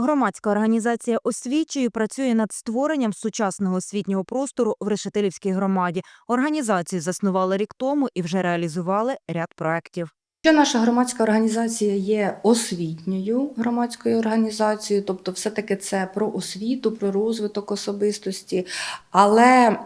Громадська організація освічує працює над створенням сучасного освітнього простору в Решетилівській громаді. Організацію заснували рік тому і вже реалізували ряд проєктів. Що наша громадська організація є освітньою громадською організацією, тобто, все-таки це про освіту, про розвиток особистості. Але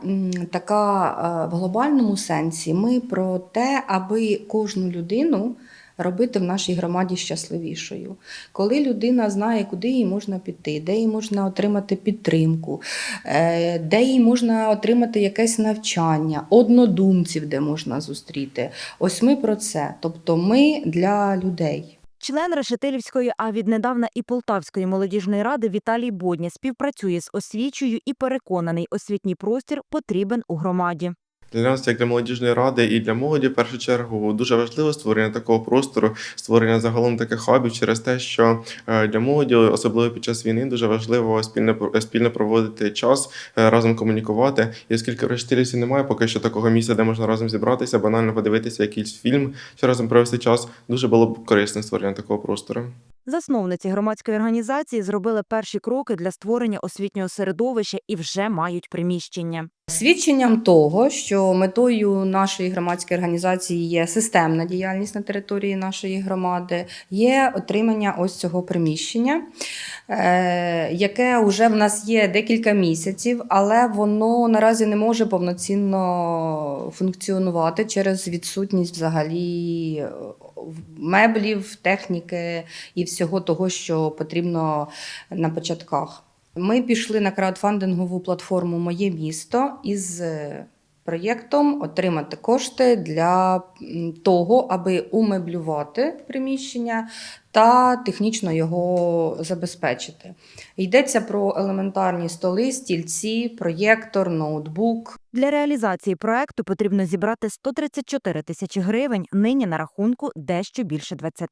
така е, в глобальному сенсі ми про те, аби кожну людину робити в нашій громаді щасливішою. Коли людина знає, куди їй можна піти, де їй можна отримати підтримку, е, де їй можна отримати якесь навчання, однодумців, де можна зустріти. Ось ми про це. Тобто ми для людей. Член Решетилівської, а віднедавна і Полтавської молодіжної ради Віталій Бодня співпрацює з освічою і переконаний, освітній простір потрібен у громаді. Для нас, як для молодіжної ради і для молоді, в першу чергу, дуже важливо створення такого простору, створення загалом таких хабів через те, що е, для молоді, особливо під час війни, дуже важливо спільно спільно проводити час, е, разом комунікувати. І оскільки в Рештилівці немає поки що такого місця, де можна разом зібратися, банально подивитися якийсь фільм чи разом провести час, дуже було б корисно створення такого простору. Засновниці громадської організації зробили перші кроки для створення освітнього середовища і вже мають приміщення. Свідченням того, що метою нашої громадської організації є системна діяльність на території нашої громади, є отримання ось цього приміщення, е, яке вже в нас є декілька місяців, але воно наразі не може повноцінно функціонувати через відсутність взагалі е, меблів, техніки і всього того, що потрібно на початках. Ми пішли на краудфандингову платформу Моє місто із е, проєктом отримати кошти для того, аби умеблювати приміщення та технічно його забезпечити. Йдеться про елементарні столи, стільці, проєктор, ноутбук. Для реалізації проекту потрібно зібрати 134 тисячі гривень, нині на рахунку дещо більше 20.